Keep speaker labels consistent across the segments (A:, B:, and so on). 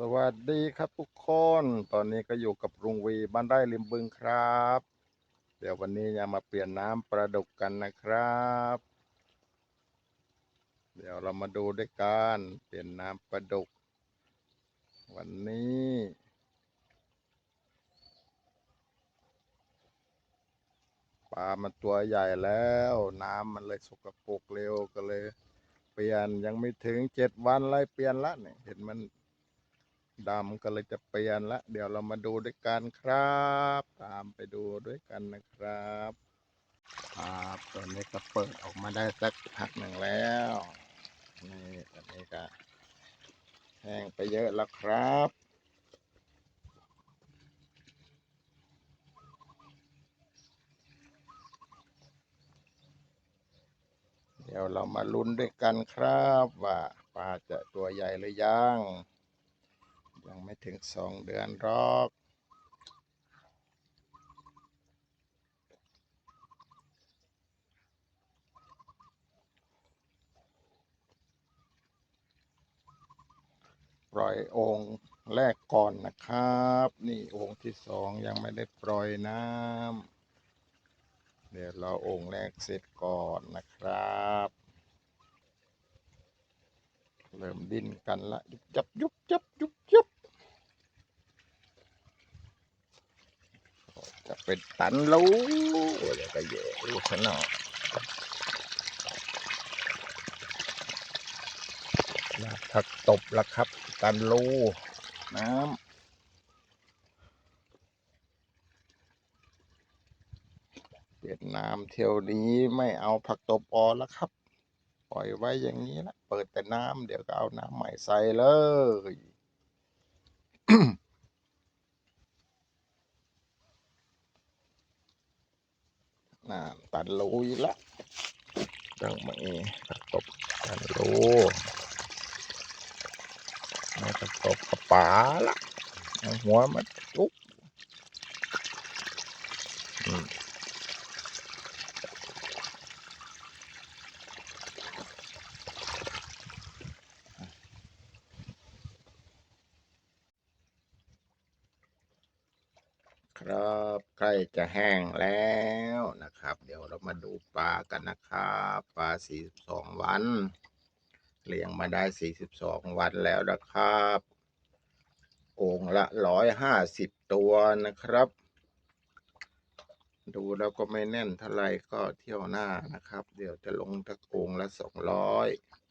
A: สวัสดีครับทุกคน ตอนนี้ก็อยู่กับลุงวีบ้านไร่ริมบึงครับ เดี๋ยววันนี้จะมาเปลี่ยนน้ำปลาดุกกันนะครับ เดี๋ยวเรามาดูด้วยกันเปลี่ยนน้ำปลาดุกวันนี้ปลามันตัวใหญ่แล้ว น้ำมันเลยสกปรกเร็วก็เลย เปลี่ยนยังไม่ถึงเจ็ดวันเลยเปลี่ยนละเนี่ยเห็นมัน ดำก็เลยจะเปลี่ยนละ เดี๋ยวเรามาดูด้วยกันครับ ตามไปดูด้วยกันนะครับครับตอนนี้ก็เปิดออกมาได้สักพักหนึ่งแล้วนี่ตอนนี้ก็แห้งไปเยอะแล้วครับเดี๋ยวเรามาลุ้นด้วยกันครับว่าปลาจะตัวใหญ่หรือยัง ยังไม่ถึงสองเดือนรอกปล่อยองค์แรกก่อนนะครับ นี่องค์ที่สองยังไม่ได้ปล่อยน้ำเดี๋ยวเราองค์แรกเสร็จก่อนนะครับ เริ่มดิ้นกันละยุบยับยุบยับยุบยับจะ เป็นตันลูเดี๋ยวก็เยอะลูกขนาดลาผักตบแล้วครับ ตันลูน้ำเวียดนามเที่ยวนี้ไม่เอาผักตบออแล้วครับ ปล่อยไว้อย่างนี้ละเปิดแต่น้ำเดี๋ยวก็เอาน้ำใหม่ใส่เลย น้ำตันรูอีกละต้งมีผักตบตันรูไม่ผักตบกระป๋าละเอาหัวมาจุกครับใกล้จะแห้งแล้วนะครับ เรามาดูปลากันนะครับปลา 42 วัน เลี้ยงมาได้ 42 วันแล้วนะครับโอ่งละ 150 ตัวนะครับ ดูแล้วก็ไม่แน่นเท่าไหร่ก็เที่ยวหน้านะครับ เดี๋ยวจะลงตะโกงละ 200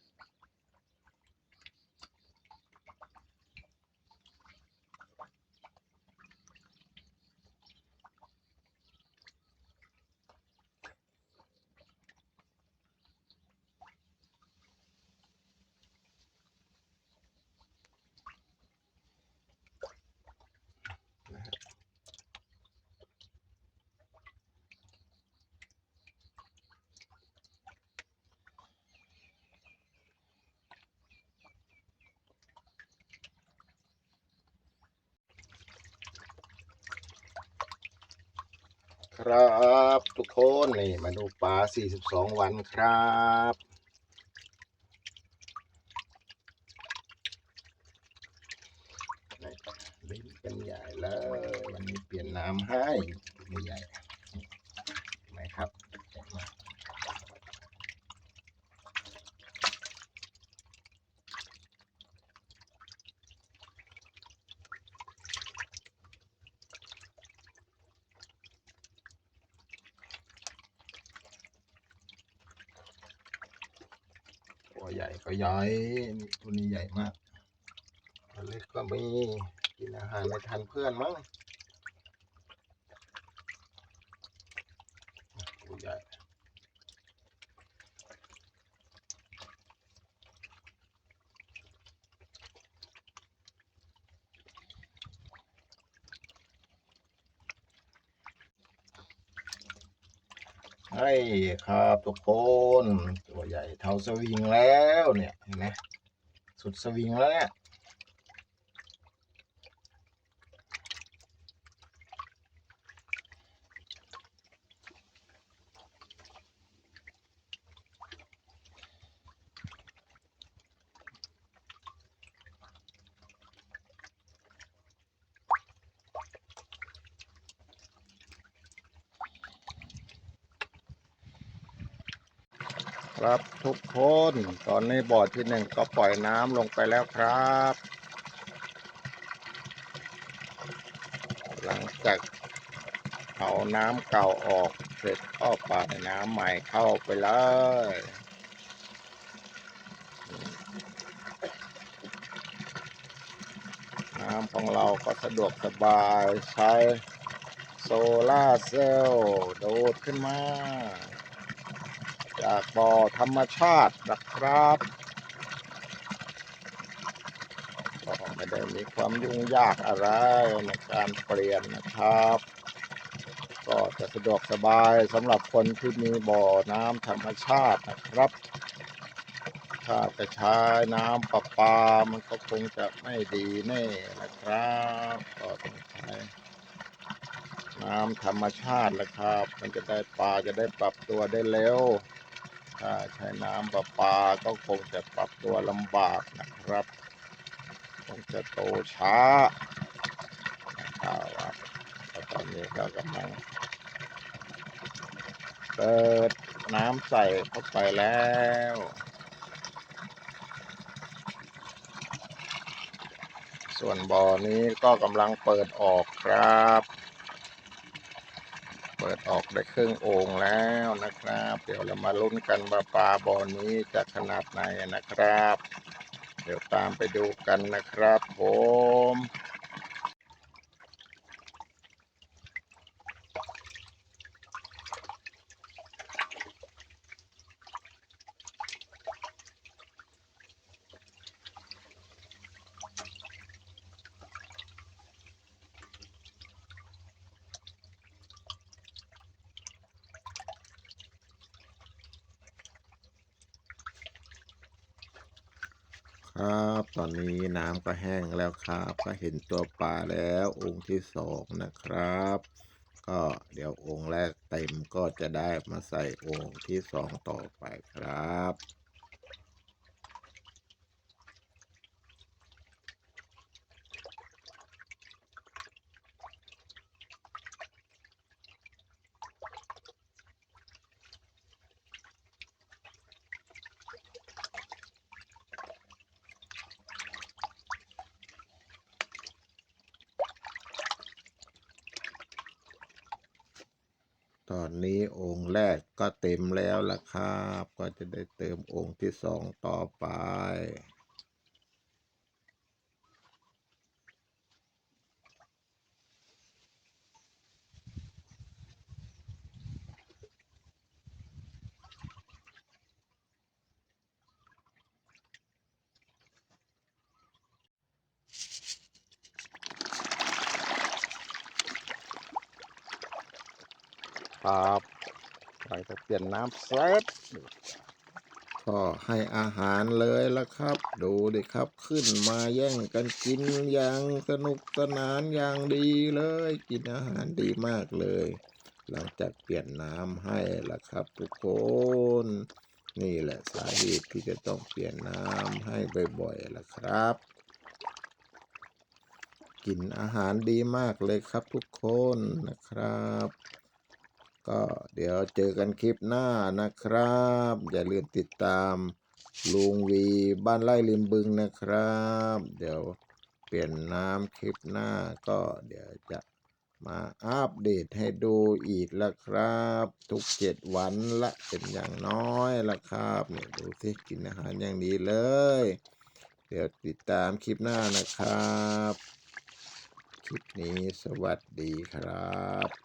A: ครับทุกคนนี่มาดูปลา 42 วันครับนี่ลิ้นเป็นใหญ่แล้ววันนี้เปลี่ยนน้ำให้ใหญ่เห็นไหมครับ ตัวใหญ่ก็ใหญ่ตัวนี้ใหญ่มากตัวเล็กก็มีกินอาหารไม่ทันเพื่อนมั้งตัวใหญ่ ใช่ครับทุกคนตัวใหญ่เท่าสวิงแล้วเนี่ยเห็นไหมสุดสวิงแล้วเนี่ย ครับทุกคน ตอนนี้บ่อที่หนึ่งก็ปล่อยน้ำลงไปแล้วครับ หลังจากเอาน้ำเก่าออกเสร็จก็ปล่อยน้ำใหม่เข้าไปเลยน้ำของเราก็สะดวกสบายใช้โซล่าร์เซลล์ดูดขึ้นมา จากบ่อธรรมชาตินะครับก็ไม่ได้มีความยุ่งยากอะไรในการเปลี่ยนนะครับ ก็จะสะดวกสบายสำหรับคนที่มีบ่อน้ำธรรมชาตินะครับ ถ้าจะใช้น้ำประปา มันก็คงจะไม่ดีแน่นะครับ ก็ต้องใช้น้ำธรรมชาติแหละครับ มันจะได้ปลาจะได้ปรับตัวได้เร็ว ถ้าใช้น้ำประปาก็คงจะปรับตัวลำบากนะครับ คงจะโตช้านะครับตอนนี้ก็กำลังเปิดน้ำใส่เข้าไปแล้วส่วนบ่อนี้ก็กำลังเปิดออกครับ ปิดออกได้ครึ่งโอ่งแล้วนะครับ เดี๋ยวเรามาลุ้นกันว่าปลาบอนี้จะขนาดไหนนะครับ เดี๋ยวตามไปดูกันนะครับผม ครับ ตอนนี้น้ำก็แห้งแล้วครับ ก็เห็นตัวปลาแล้วองค์ที่สองนะครับ ก็เดี๋ยวองค์แรกเต็มก็จะได้มาใส่องค์ที่สองต่อไปครับ อนนี้องค์แรกก็เต็มแล้วล่ะครับ ก็จะได้เติมองค์ที่สองต่อไป ครับหลังจากเปลี่ยนน้ำเสร็จก็ให้อาหารเลยละครับ ดูดิครับขึ้นมาแย่งกันกินอย่างสนุกสนานอย่างดีเลย กินอาหารดีมากเลย หลังจากเปลี่ยนน้ำให้ละครับทุกคน นี่แหละสาเหตุที่จะต้องเปลี่ยนน้ำให้บ่อยๆละครับ กินอาหารดีมากเลยครับทุกคนนะครับ ก็เดี๋ยวเจอกันคลิปหน้านะครับ อย่าลืมติดตามลุงวีบ้านไร่ริมบึงนะครับ เดี๋ยวเปลี่ยนน้ำคลิปหน้าก็เดี๋ยวจะมาอัปเดตให้ดูอีกละครับ ทุกเจ็ดวันละเป็นอย่างน้อยละครับเนี่ยดูสิกินอาหารอย่างดีเลย เดี๋ยวติดตามคลิปหน้านะครับ คลิปนี้สวัสดีครับ